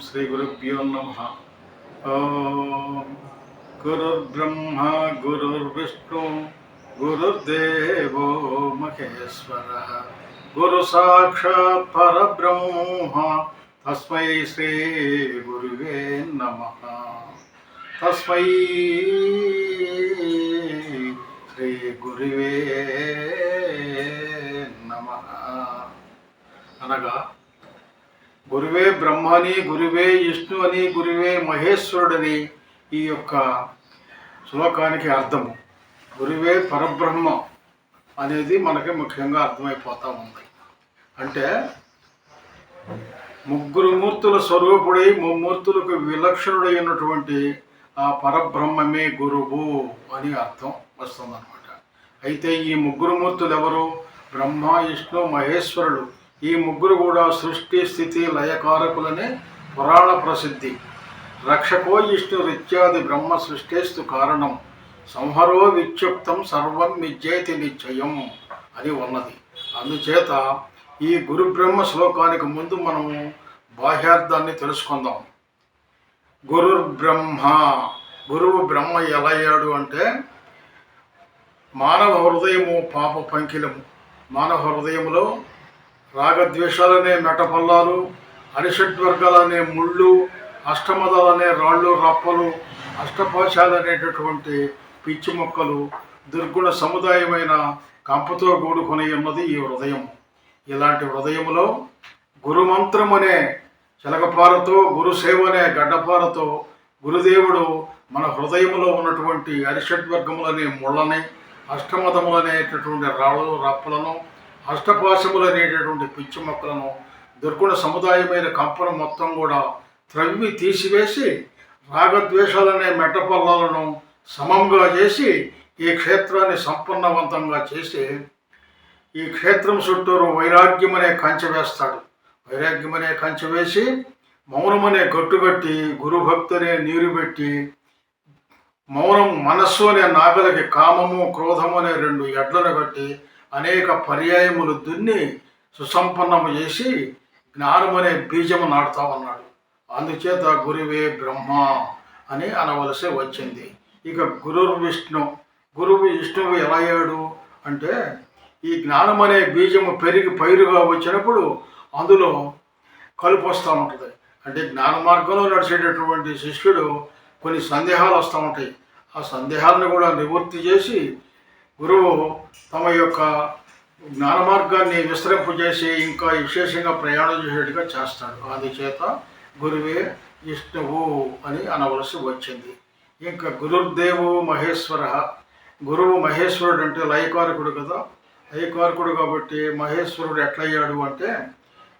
శ్రీ గురుభ్యో నమ ఓం గురుర్బ్రహ్మ గురుర్విష్ణు గురుర్దేవో మహేశ్వర గురు సాక్షాత్ పరబ్రహ్మ తస్మై శ్రీ గురువే నమ తస్మై శ్రీ గురువే నమ అనగా గురువే బ్రహ్మని గురువే విష్ణు అని గురువే మహేశ్వరుడని ఈ యొక్క శ్లోకానికి అర్థము. గురువే పరబ్రహ్మ అనేది మనకి ముఖ్యంగా అర్థమైపోతూ ఉంది. అంటే ముగ్గురు మూర్తుల స్వరూపుడై ముమ్మూర్తులకు విలక్షణుడైనటువంటి ఆ పరబ్రహ్మమే గురువు అని అర్థం వస్తుందన్నమాట. అయితే ఈ ముగ్గురు మూర్తులు ఎవరు? బ్రహ్మ విష్ణు మహేశ్వరుడు ఈ ముగ్గురు కూడా సృష్టి స్థితి లయకారకులనే పురాణ ప్రసిద్ధి. రక్షకో విష్ణు రిత్యాది బ్రహ్మ సృష్టేస్తు కారణం. సంహరో విక్షుప్తం సర్వం విద్యేతి నిశ్చయం అని ఉన్నది. అందుచేత ఈ గురు బ్రహ్మ శ్లోకానికి ముందు మనము బాహ్యార్థాన్ని తెలుసుకుందాం. గురు బ్రహ్మ గురువు బ్రహ్మ ఎలా అయ్యాడు అంటే మానవ హృదయము పాప పంకిలము. మానవ హృదయములో రాగద్వేషాలనే మెటపల్లాలు అరిషడ్వర్గాలనే ముళ్ళు అష్టమదాలనే రాళ్ళు రప్పలు అష్టపాశాలనేటటువంటి పిచ్చి మొక్కలు దుర్గుణ సముదాయమైన కంపతో కూడుకొని ఉన్నది ఈ హృదయం. ఇలాంటి హృదయములో గురుమంత్రం అనే చిలకపారతో గురుసేవ అనే గడ్డపారతో గురుదేవుడు మన హృదయంలో ఉన్నటువంటి అరిషడ్వర్గములనే ముళ్ళని అష్టమతములనేటటువంటి రాళ్ళు రప్పలను అష్టపాశములు అనేటటువంటి పిచ్చి మొక్కలను దుర్గుణ సముదాయమైన కంపను మొత్తం కూడా త్రవ్వి తీసివేసి రాగద్వేషాలనే మెట్టపల్లాలను సమంగా చేసి ఈ క్షేత్రాన్ని సంపన్నవంతంగా చేసి ఈ క్షేత్రం చుట్టూరు వైరాగ్యమనే కంచె వేస్తాడు. వైరాగ్యమనే కంచె వేసి మౌనమనే గట్టుగట్టి గురుభక్తనే నీరు పెట్టి మౌనం మనస్సు అనే నాగలకి కామము క్రోధము అనే రెండు ఎడ్లను కట్టి అనేక పర్యాయములు దున్ని సుసంపన్నము చేసి జ్ఞానమనే బీజము నాటుతా ఉన్నాడు. అందుచేత గురువే బ్రహ్మ అని అనవలసి వచ్చింది. ఇక గురుర్ విష్ణు గురువు విష్ణువు ఎలా అయ్యాడు అంటే ఈ జ్ఞానం అనే బీజము పెరిగి పైరుగా వచ్చినప్పుడు అందులో కలుపు వస్తూ ఉంటుంది. అంటే జ్ఞాన మార్గంలో నడిచేటటువంటి శిష్యుడు కొన్ని సందేహాలు వస్తూ ఉంటాయి. ఆ సందేహాలను కూడా నివృత్తి చేసి గురువు తమ యొక్క జ్ఞాన మార్గాన్ని విస్తరింపజేసి ఇంకా విశేషంగా ప్రయాణం చేసేట్టుగా చేస్తాడు. అందుచేత గురువే విష్ణువు అని అనవలసి వచ్చింది. ఇంకా గురుర్దేవు మహేశ్వర. గురువు మహేశ్వరుడు అంటే లయకారకుడు కదా. లయకారకుడు కాబట్టి మహేశ్వరుడు ఎట్లయ్యాడు అంటే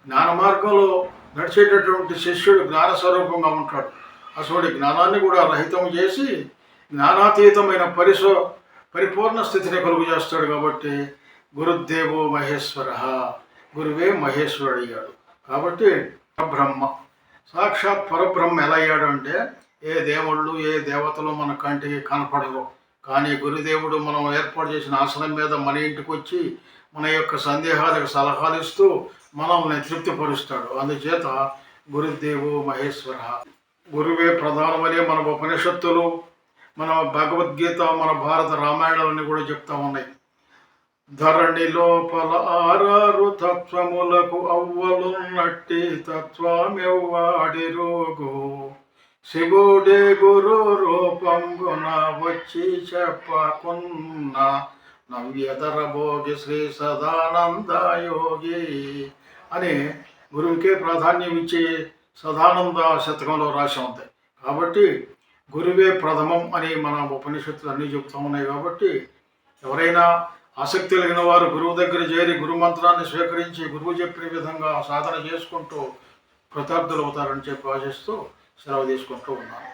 జ్ఞాన మార్గంలో నడిచేటటువంటి శిష్యుడు జ్ఞాన స్వరూపంగా ఉంటాడు. అసలు జ్ఞానాన్ని కూడా రహితం చేసి జ్ఞానాతీతమైన పరిశో పరిపూర్ణ స్థితిని కలుగు చేస్తాడు కాబట్టి గురుదేవో మహేశ్వర. గురువే మహేశ్వరుడు అయ్యాడు కాబట్టి పరబ్రహ్మ. సాక్షాత్ పరబ్రహ్మ ఎలా అయ్యాడు అంటే ఏ దేవుళ్ళు ఏ దేవతలు మన కంటికి కనపడరు. కానీ గురుదేవుడు మనం ఏర్పాటు చేసిన ఆసనం మీద మన ఇంటికి వచ్చి మన యొక్క సందేహాలకు సలహాలు ఇస్తూ మనల్ని తృప్తిపరుస్తాడు. అందుచేత గురుదేవు మహేశ్వర. గురువే ప్రధానమనే మన ఉపనిషత్తులు. మన భగవద్గీత మన భారత రామాయణాలన్నీ కూడా చెప్తా ఉన్నాయి. ధరణి లోపల ఆరారు తత్వములకు అవ్వలున్నట్టి తత్వమెవ్వాడి రోగు శివుడే గురు రూపంగున వచ్చి చెప్పకున్న నవ్యధర భోగి శ్రీ సదానంద యోగి అని గురువుకే ప్రాధాన్యం ఇచ్చి సదానంద శతకంలో రాసి ఉంది. కాబట్టి గురువే ప్రథమం అని మన ఉపనిషత్తులు అన్నీ చెప్తూ ఉన్నాయి కాబట్టి ఎవరైనా ఆసక్తి కలిగిన వారు గురువు దగ్గర చేరి గురు మంత్రాన్ని స్వీకరించి గురువు చెప్పిన విధంగా సాధన చేసుకుంటూ కృతార్థులు అవుతారని చెప్పి ఆశిస్తూ సెలవు తీసుకుంటూ ఉన్నాను.